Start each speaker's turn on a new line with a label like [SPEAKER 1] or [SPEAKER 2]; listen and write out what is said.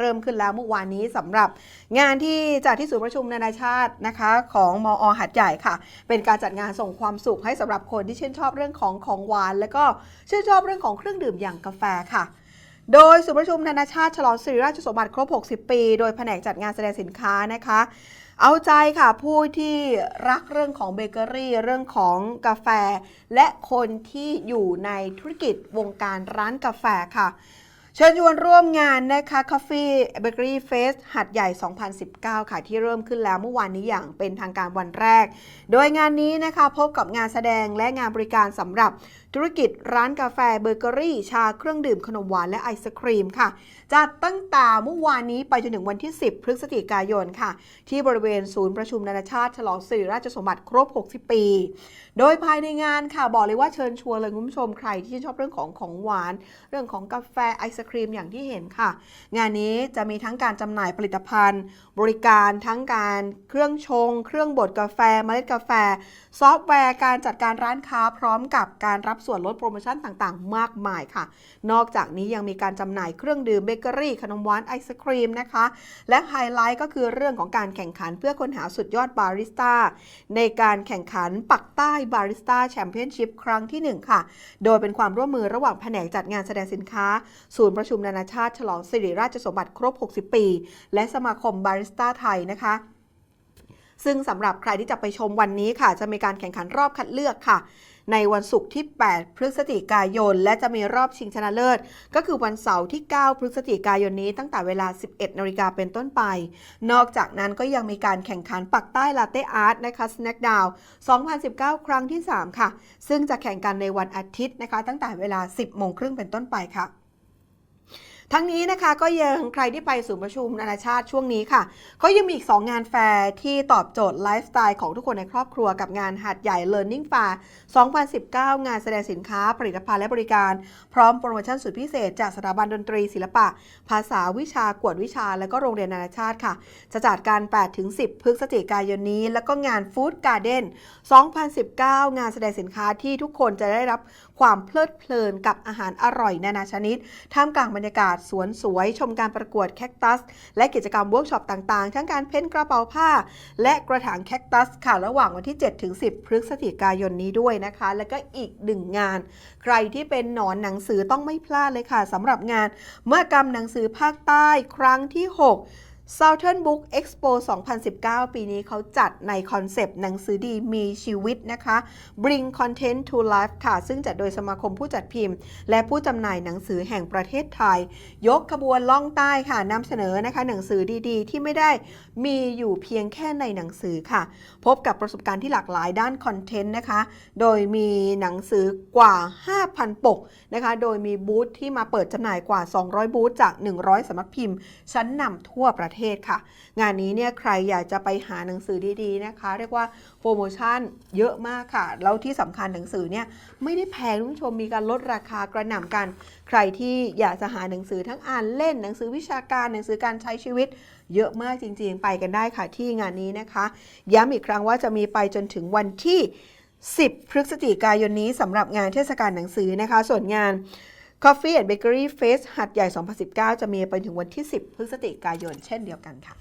[SPEAKER 1] เริ่มขึ้นแล้วเมื่อวานนี้สำหรับงานที่จัดที่ศูนย์ประชุมนานาชาตินะคะ ของมอหัดใหญ่ค่ะ เป็นการจัดงานส่งความสุขให้สำหรับคนที่ชื่นชอบเรื่องของของหวาน และก็ชื่นชอบเรื่องของเครื่องดื่มอย่างกาแฟค่ะ โดยศูนย์ประชุมนานาชาติฉลองสิริราชสมบัติครบ 60 ปี โดยแผนกจัดงานแสดงสินค้านะคะ เอาใจค่ะผู้ที่รักเรื่องของเบเกอรี่เรื่องของกาแฟ และคนที่อยู่ในธุรกิจวงการร้านกาแฟค่ะ เชิญชวนร่วมงานนะคะ Coffee Bakery Fest หัดใหญ่ 2019 ค่ะ ที่เริ่มขึ้นแล้วเมื่อวานนี้อย่างเป็นทางการวันแรก โดยงานนี้นะคะพบกับงานแสดงและงานบริการสำหรับธุรกิจร้านกาแฟเบเกอรี่ชาเครื่องดื่มขนมหวานและไอศครีมค่ะ จัดตั้งแต่เมื่อวานนี้ไปจนถึงวันที่ 10 พฤศจิกายนค่ะ ที่บริเวณศูนย์ประชุมนานาชาติ ฉลองสิริราชสมบัติครบ 60 ปี โดยภายในงานค่ะ บอกเลยว่าเชิญชวนเลยคุณผู้ชมใครที่ชอบเรื่องของของหวาน เรื่องของกาแฟไอศครีมอย่างที่เห็นค่ะ งานนี้จะมีทั้งการจำหน่ายผลิตภัณฑ์ บริการทั้งการเครื่องชง เครื่องบดกาแฟเมล็ดกาแฟ ซอฟต์แวร์การจัดการร้านค้าพร้อมกับการรับส่วนลดโปรโมชั่นต่างๆ มากมายค่ะ นอกจากนี้ยังมีการจำหน่ายเครื่องดื่มเบเกอรี่ขนมหวานไอศครีมนะคะ และไฮไลท์ก็คือเรื่องของการแข่งขันเพื่อค้นหาสุดยอดบาริสต้าในการแข่งขันปักใต้บาริสต้าแชมเปี้ยนชิพครั้งที่ 1 ค่ะ โดยเป็นความร่วมมือระหว่างแผนกจัดงานแสดงสินค้า ศูนย์ประชุมนานาชาติฉลองสิริราชสมบัติครบ 60 ปี และสมาคมบาริสต้าไทยนะคะซึ่งสำหรับใครที่จะไปชมวันนี้ค่ะ จะมีการแข่งขันรอบคัดเลือกค่ะ ในวันศุกร์ที่ 8 พฤศจิกายน และจะมีรอบชิงชนะเลิศ ก็คือวันเสาร์ที่ 9 พฤศจิกายนนี้ตั้งแต่เวลา 11 นาฬิกาเป็นต้นไป นอกจากนั้นก็ยังมีการแข่งขันปักใต้ลาเต้อาร์ตนะคะ Snack Down 2019 ครั้งที่ 3 ค่ะ ซึ่งจะแข่งกันในวันอาทิตย์นะคะ ตั้งแต่เวลา 10 โมงครึ่งเป็นต้นไปค่ะ ทั้งนี้นะคะก็ยังใครที่ไปศูนย์ประชุมนานาชาติช่วงนี้ค่ะก็ยังมีอีก 2 งานแฟร์ที่ตอบโจทย์ไลฟ์สไตล์ของทุกคนในครอบครัวกับงานหัดใหญ่ Learning Fair 2019 งานแสดงสินค้าผลิตภัณฑ์และบริการ พร้อมโปรโมชั่นสุดพิเศษ จากสถาบันดนตรีศิลปะ ภาษาวิชากวดวิชา และก็โรงเรียนนานาชาติค่ะ จะจัดการ 8-10 พฤศจิกายนนี้ แล้วก็งาน Food Garden 2019 งานแสดงสินค้าที่ทุกคนจะได้รับความเพลิดเพลินกับอาหารอร่อยนานาชนิดท่ามกลางบรรยากาศสวนสวย ชมการประกวดแคคตัส และกิจกรรมเวิร์กช็อปต่างๆ ทั้งการเพ้นกระเป๋าผ้า และกระถางแคคตัสค่ะระหว่างวันที่7-10 พฤศจิกายนนี้ด้วยนะคะ แล้วก็อีกหนึ่งงาน ใครที่เป็นหนอนหนังสือต้องไม่พลาดเลยค่ะสำหรับงานเมื่อกรรมหนังสือภาคใต้ครั้งที่ 6 Southern Book Expo 2019 ปีนี้เขาจัดในคอนเซปต์หนังสือดีมีชีวิตนะคะ Bring Content to Life ค่ะ ซึ่งจัดโดยสมาคมผู้จัดพิมพ์ และผู้จำหน่ายหนังสือแห่งประเทศไทย ยกขบวนล่องใต้ค่ะนำเสนอนะคะ หนังสือดีๆ ที่ไม่ได้มีอยู่เพียงแค่ในหนังสือค่ะ พบกับประสบการณ์ที่หลากหลายด้านคอนเทนต์นะคะ โดยมีหนังสือกว่า 5,000 ปกนะคะ โดยมีบูธที่มาเปิดจำหน่ายกว่า 200 บูธจาก 100สำนักพิมพ์ ชั้นนำทั่วประเทศค่ะ งานนี้เนี่ยใครอยากจะไปหาหนังสือดีๆนะคะ เรียกว่าโปรโมชั่นเยอะมากค่ะ แล้วที่สำคัญหนังสือเนี่ยไม่ได้แพงคุณผู้ชมมีการลดราคากระหน่ำกัน ใครที่อยากจะหาหนังสือทั้งอ่านเล่นหนังสือวิชาการหนังสือการใช้ชีวิต เยอะมากจริง ๆ ไปกันได้ค่ะที่งานนี้นะคะ ย้ำอีกครั้งว่าจะมีไปจนถึงวันที่ 10 พฤศจิกายนนี้สำหรับงานเทศกาลหนังสือนะคะ ส่วนงาน Coffee and Bakery Fest หัดใหญ่ 2019 จะมีไปถึงวันที่ 10 พฤศจิกายน เช่นเดียวกันค่ะ